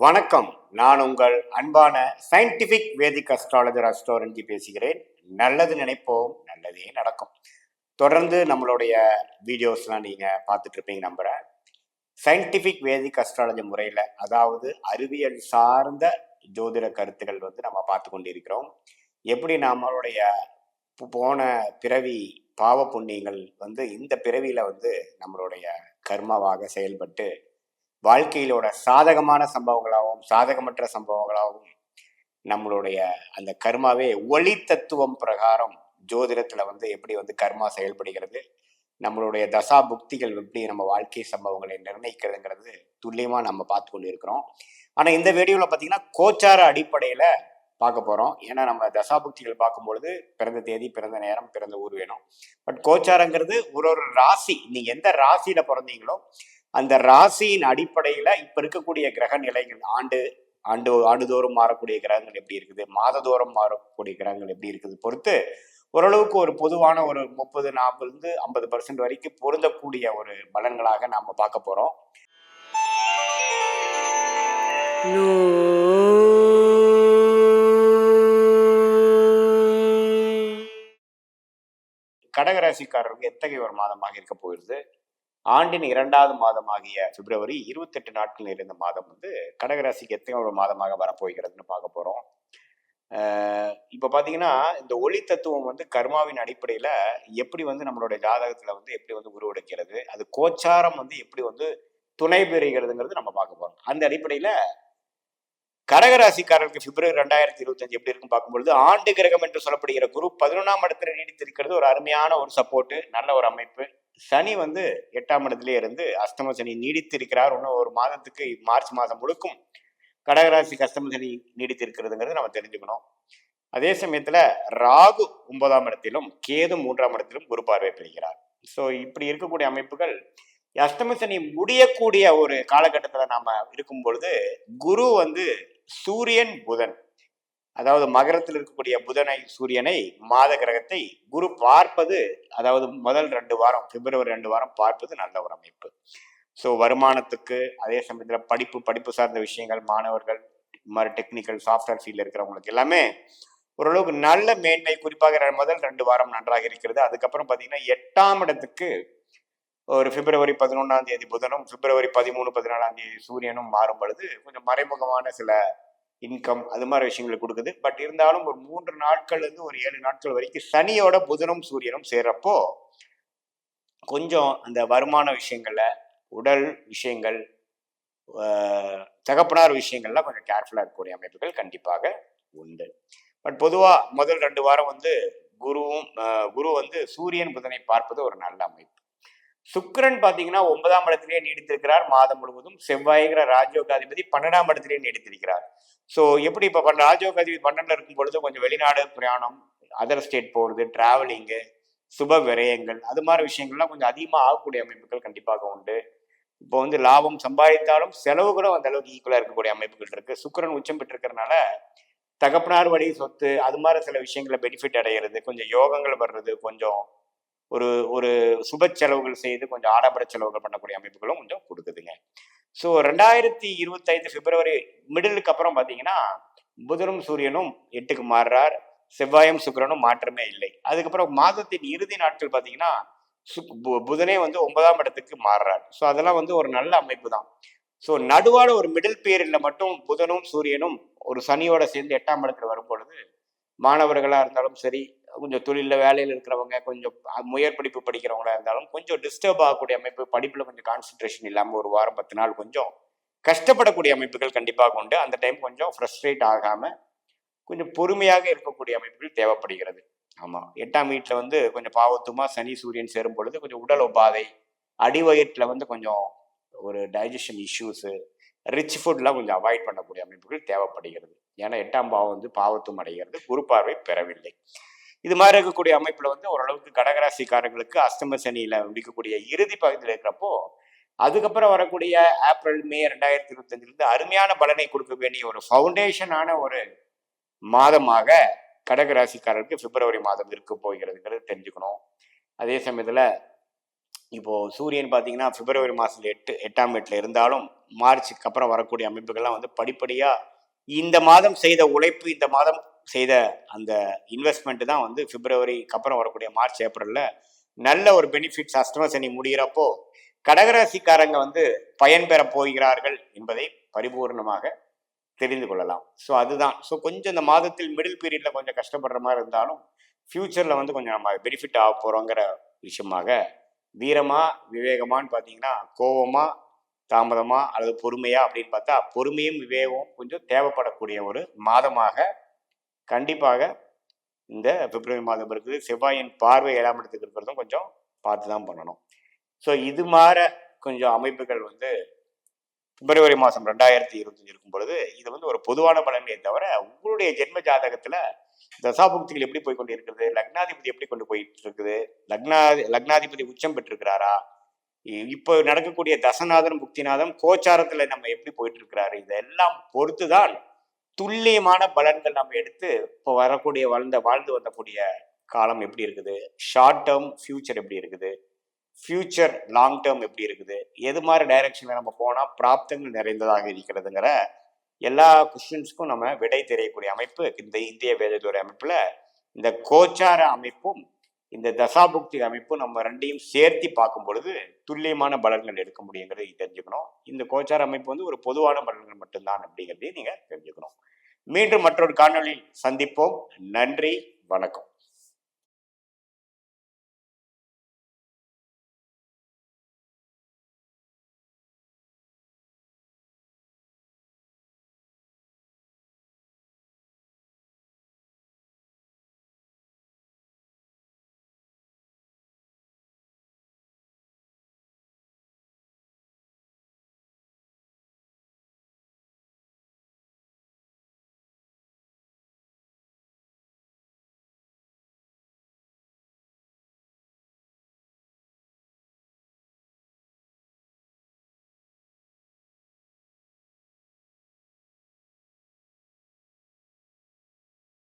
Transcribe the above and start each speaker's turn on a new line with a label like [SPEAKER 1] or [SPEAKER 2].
[SPEAKER 1] வணக்கம். நான் உங்கள் அன்பான சயின்டிபிக் வேதிக் அஸ்ட்ராலஜர் அஸ்ட்ரோரஞ்சி பேசுகிறேன். நல்லது நினைப்போம் நல்லதே நடக்கும். தொடர்ந்து நம்மளுடைய வீடியோஸ்லாம் நீங்கள் பார்த்துட்டு இருப்பீங்க நம்புகிறேன் சயின்டிபிக் வேதிக் அஸ்ட்ராலஜி முறையில் அதாவது அறிவியல் சார்ந்த ஜோதிட கருத்துக்கள் வந்து நம்ம பார்த்து கொண்டு இருக்கிறோம் எப்படி நம்மளுடைய போன பிறவி பாவ புண்ணியங்கள் வந்து இந்த பிறவியில் வந்து நம்மளுடைய கர்மாவாக செயல்பட்டு வாழ்க்கையிலோட சாதகமான சம்பவங்களாகவும் சாதகமற்ற சம்பவங்களாகவும் நம்மளுடைய அந்த கர்மாவே ஒளி தத்துவம் பிரகாரம் ஜோதிடத்தில் வந்து எப்படி வந்து கர்மா செயல்படுகிறது நம்மளுடைய தசா புக்திகள் எப்படி நம்ம வாழ்க்கை சம்பவங்களை நிர்ணயிக்கிறதுங்கிறது துல்லியமாக நம்ம பார்த்து கொண்டு இருக்கிறோம் ஆனால் இந்த வீடியோவில் பார்த்தீங்கன்னா கோச்சார அடிப்படையில் பார்க்க போகிறோம் ஏன்னா நம்ம தசாபுக்திகள் பார்க்கும்பொழுது பிறந்த தேதி பிறந்த நேரம் பிறந்த ஊர் வேணும். பட் கோச்சாரங்கிறது ஒரு ஒரு ராசி. நீங்கள் எந்த ராசியில் பிறந்தீங்களோ அந்த ராசியின் அடிப்படையில் இப்போ இருக்கக்கூடிய கிரக நிலைகள் ஆண்டு ஆண்டு ஆண்டுதோறும் மாறக்கூடிய கிரகங்கள் எப்படி இருக்குது மாததோறும் மாறக்கூடிய கிரகங்கள் எப்படி இருக்குது பொறுத்து ஓரளவுக்கு ஒரு பொதுவான ஒரு முப்பது நாற்பதுலேருந்து ஐம்பது பர்சன்ட் வரைக்கும் பொருந்தக்கூடிய ஒரு பலன்களாக நாம் பார்க்க போகிறோம் கடகராசிக்காரருக்கு எத்தகைய ஒரு மாதமாக இருக்க போகிறது? ஆண்டின் இரண்டாவது மாதமாகிய பிப்ரவரி இருபத்தெட்டு நாட்கள் இருந்த மாதம் வந்து கடகராசிக்கு எத்தனை ஒரு மாதமாக வரப்போகிறதுன்னு பார்க்க போகிறோம் இப்போ பார்த்தீங்கன்னா இந்த ஒளி தத்துவம் வந்து கர்மாவின் அடிப்படையில் எப்படி வந்து நம்மளுடைய ஜாதகத்தில் வந்து எப்படி வந்து உருவெடுக்கிறது அது கோச்சாரம் வந்து எப்படி வந்து துணை பெறுகிறதுங்கிறது நம்ம பார்க்க போகிறோம் அந்த அடிப்படையில் கடகராசிக்காரருக்கு பிப்ரவரி ரெண்டாயிரத்தி இருபத்தஞ்சு எப்படி இருக்கும் பார்க்கும்பொழுது ஆண்டு கிரகம் என்று சொல்லப்படுகிற குரு பதினொன்றாம் இடத்துல நீடித்திருக்கிறது. ஒரு அருமையான ஒரு சப்போர்ட் நல்ல ஒரு அமைப்பு. சனி வந்து எட்டாம் இடத்திலே இருந்து அஸ்தம சனி நீடித்திருக்கிறார். இன்னும் ஒரு மாதத்துக்கு மார்ச் மாதம் முழுக்கும் கடகராசிக்கு அஸ்தம சனி நீடித்திருக்கிறதுங்கிறது நம்ம தெரிஞ்சுக்கணும். அதே சமயத்துல ராகு ஒன்பதாம் இடத்திலும் கேது மூன்றாம் இடத்திலும் குரு பார்வை பெறுகிறார். ஸோ இப்படி இருக்கக்கூடிய அமைப்புகள் அஷ்டம சனி முடியக்கூடிய ஒரு காலகட்டத்துல நாம இருக்கும் பொழுது குரு வந்து சூரியன் புதன். அதாவது மகரத்தில் இருக்கக்கூடிய புதனை சூரியனை மாத கிரகத்தை குரு பார்ப்பது அதாவது முதல் ரெண்டு வாரம் பிப்ரவரி ரெண்டு வாரம் பார்ப்பது நல்ல ஒரு அமைப்பு. ஸோ வருமானத்துக்கு அதே சமயத்தில் படிப்பு படிப்பு சார்ந்த விஷயங்கள் மாணவர்கள் இந்த மாதிரி டெக்னிக்கல் சாஃப்ட்வேர் ஃபீல்டில் இருக்கிறவங்களுக்கு எல்லாமே ஓரளவுக்கு நல்ல மேன்மை குறிப்பாக முதல் ரெண்டு வாரம் நன்றாக இருக்கிறது. அதுக்கப்புறம் பார்த்தீங்கன்னா எட்டாம் இடத்துக்கு ஒரு பிப்ரவரி பதினொன்றாம் தேதி புதனும் பிப்ரவரி பதிமூணு பதினாலாம் தேதி சூரியனும் மாறும் பொழுது கொஞ்சம் மறைமுகமான சில இன்கம் அது மாதிரி விஷயங்களை கொடுக்குது. பட் இருந்தாலும் ஒரு மூன்று நாட்கள் இருந்து ஒரு ஏழு நாட்கள் வரைக்கும் சனியோட புதனும் சூரியனும் சேர்றப்போ கொஞ்சம் அந்த வருமான விஷயங்கள்ல உடல் விஷயங்கள் தகப்பனார் விஷயங்கள்லாம் கொஞ்சம் கேர்ஃபுல்லாக இருக்கக்கூடிய அமைப்புகள் கண்டிப்பாக உண்டு. பட் பொதுவாக முதல் ரெண்டு வாரம் வந்து குருவும் குரு வந்து சூரியன் புதனை பார்ப்பது ஒரு நல்ல அமைப்பு. சுக்கரன் பார்த்தீங்கன்னா ஒன்பதாம் இடத்திலேயே நீடித்திருக்கிறார். மாதம் முழுவதும் செவ்வாய்கிற ராஜயோகாதிபதி பன்னெண்டாம் இடத்திலேயே நீடித்திருக்கிறார். ஸோ எப்படி இப்போ பண்ண ராஜயோகாதிபதி பன்னெண்டில் இருக்கும் பொழுது கொஞ்சம் வெளிநாடு பிரயாணம் அதர் ஸ்டேட் போகிறது டிராவலிங்கு சுப விரயங்கள் அது மாதிரி விஷயங்கள்லாம் கொஞ்சம் அதிகமாக ஆகக்கூடிய அமைப்புகள் கண்டிப்பாக உண்டு. இப்போ வந்து லாபம் சம்பாதித்தாலும் செலவு கூட அந்த அளவுக்கு ஈக்குவலாக இருக்கக்கூடிய அமைப்புகள் இருக்கு. சுக்கரன் உச்சம் பெற்றிருக்கிறதுனால தகப்பனார் வழி சொத்து அது மாதிரி சில விஷயங்களை பெனிஃபிட் அடைகிறது கொஞ்சம் யோகங்கள் வர்றது கொஞ்சம் ஒரு ஒரு சுப செலவுகள் செய்து கொஞ்சம் ஆடம்பர செலவுகள் பண்ணக்கூடிய அமைப்புகளும் கொஞ்சம் கொடுக்குதுங்க. ஸோ ரெண்டாயிரத்தி இருபத்தைந்து பிப்ரவரி மிடிலுக்கு அப்புறம் பார்த்தீங்கன்னா புதனும் சூரியனும் எட்டுக்கு மாறுறார். செவ்வாயும் சுக்கிரனும் மாற்றமே இல்லை. அதுக்கப்புறம் மாதத்தின் இறுதி நாட்கள் பார்த்தீங்கன்னா சுக் பு- புதனே வந்து ஒன்பதாம் இடத்துக்கு மாறுறார். ஸோ அதெல்லாம் வந்து ஒரு நல்ல அமைப்பு தான் ஸோ நடுவான ஒரு மிடில் பீரியடில் மட்டும் புதனும் சூரியனும் ஒரு சனியோட சேர்ந்து எட்டாம் இடத்துல வரும் பொழுது மாணவர்களாக இருந்தாலும் சரி கொஞ்சம் தொழிலில் வேலையில் இருக்கிறவங்க கொஞ்சம் முயற்படிப்பு படிக்கிறவங்களா இருந்தாலும் கொஞ்சம் டிஸ்டர்ப் ஆகக்கூடிய அமைப்பு படிப்பில் கொஞ்சம் கான்சென்ட்ரேஷன் இல்லாமல் ஒரு வாரம் பத்து நாள் கொஞ்சம் கஷ்டப்படக்கூடிய அமைப்புகள் கண்டிப்பாக உண்டு. அந்த டைம் கொஞ்சம் ஃப்ரஸ்ட்ரேட் ஆகாமல் கொஞ்சம் பொறுமையாக இருக்கக்கூடிய அமைப்புகள் தேவைப்படுகிறது. ஆமாம் எட்டாம் வீட்டில் வந்து கொஞ்சம் பாவத்துமா சனி சூரியன் சேரும் பொழுது கொஞ்சம் உடல் உபாதை அடிவயிற்றில் வந்து கொஞ்சம் ஒரு டைஜஷன் இஷ்யூஸு ரிச் ஃபுட்லாம் கொஞ்சம் அவாய்ட் பண்ணக்கூடிய அமைப்புகள் தேவைப்படுகிறது. ஏன்னா எட்டாம் பாவம் வந்து பாவத்தும் அடைகிறது குரு பார்வை பெறவில்லை. இது மாதிரி இருக்கக்கூடிய அமைப்பில் வந்து ஓரளவுக்கு கடகராசிக்காரங்களுக்கு அஸ்தம சனியில் முடிக்கக்கூடிய இறுதி பகுதியில் இருக்கிறப்போ அதுக்கப்புறம் வரக்கூடிய ஏப்ரல் மே ரெண்டாயிரத்தி இருபத்தஞ்சிலிருந்து அருமையான பலனை கொடுக்க வேண்டிய ஒரு ஃபவுண்டேஷனான ஒரு மாதமாக கடகராசிக்காரருக்கு பிப்ரவரி மாதம் இருக்க போகிறதுங்கிறது தெரிஞ்சுக்கணும். அதே சமயத்தில் இப்போது சூரியன் பார்த்தீங்கன்னா பிப்ரவரி மாதத்துல எட்டு எட்டாம் வீட்டில் இருந்தாலும் மார்ச்சுக்கு அப்புறம் வரக்கூடிய அமைப்புகள்லாம் வந்து படிப்படியாக இந்த மாதம் செய்த உழைப்பு இந்த மாதம் செய்த அந்த இன்வெஸ்ட்மெண்ட் தான் வந்து பிப்ரவரிக்கு அப்புறம் வரக்கூடிய மார்ச் ஏப்ரலில் நல்ல ஒரு பெனிஃபிட்ஸ் அஷ்டம சனி முடிகிறப்போ கடகராசிக்காரங்க வந்து பயன்பெற போகிறார்கள் என்பதை பரிபூர்ணமாக தெரிந்து கொள்ளலாம். ஸோ அதுதான். ஸோ கொஞ்சம் இந்த மாதத்தில் மிடில் பீரியடில் கொஞ்சம் கஷ்டப்படுற மாதிரி இருந்தாலும் ஃப்யூச்சரில் வந்து கொஞ்சம் நம்ம பெனிஃபிட் ஆக போகிறோங்கிற விஷயமாக வீரமாக விவேகமான்னு பார்த்தீங்கன்னா கோபமாக தாமதமாக அல்லது பொறுமையாக அப்படின்னு பார்த்தா பொறுமையும் விவேகமும் கொஞ்சம் தேவைப்படக்கூடிய ஒரு மாதமாக கண்டிப்பாக இந்த பிப்ரவரி மாதம் இருக்குது செவ்வாயின் பார்வை ஏழாம் இடத்துக்கு இருக்கிறதும் கொஞ்சம் பார்த்து தான் பண்ணணும். ஸோ இது மாற கொஞ்சம் அமைப்புகள் வந்து பிப்ரவரி மாதம் ரெண்டாயிரத்தி இருபத்தஞ்சு இருக்கும் பொழுது இது வந்து ஒரு பொதுவான பலனே தவிர உங்களுடைய ஜென்ம ஜாதகத்தில் தசாபுக்திகள் எப்படி போய் கொண்டு இருக்கிறது லக்னாதிபதி எப்படி கொண்டு போயிட்டு இருக்குது லக்னா லக்னாதிபதி உச்சம் பெற்றிருக்கிறாரா இப்போ நடக்கக்கூடிய தசநாதன் புக்திநாதம் கோச்சாரத்தில் நம்ம எப்படி போயிட்டு இருக்கிறாரு இதெல்லாம் பொறுத்து தான் துல்லியமான பலன்கள் நம்ம எடுத்து இப்போ வரக்கூடிய வாழ்ந்த வாழ்ந்து வந்தக்கூடிய காலம் எப்படி இருக்குது? ஷார்ட் டேர்ம் ஃபியூச்சர் எப்படி இருக்குது? ஃபியூச்சர் லாங் டேர்ம் எப்படி இருக்குது? எது மாதிரி டைரக்ஷனில் நம்ம போனால் பிராப்தங்கள் நிறைந்ததாக இருக்கிறதுங்கிற எல்லா கொஸ்டின்ஸ்க்கும் நம்ம விடை தெரியக்கூடிய அமைப்பு இந்த இந்திய வேதத்துறை அமைப்பில் இந்த கோச்சார அமைப்பும் இந்த தசாபுக்தி அமைப்பு நம்ம ரெண்டையும் சேர்த்து பார்க்கும் பொழுது துல்லியமான பலன்கள் எடுக்க முடியுங்கிறதை தெரிஞ்சுக்கணும். இந்த கோச்சார அமைப்பு வந்து ஒரு பொதுவான பலன்கள் மட்டும்தான் அப்படிங்கிறதையும் நீங்கள் தெரிஞ்சுக்கணும். மீண்டும் மற்றொரு காணொளியில் சந்திப்போம். நன்றி வணக்கம்.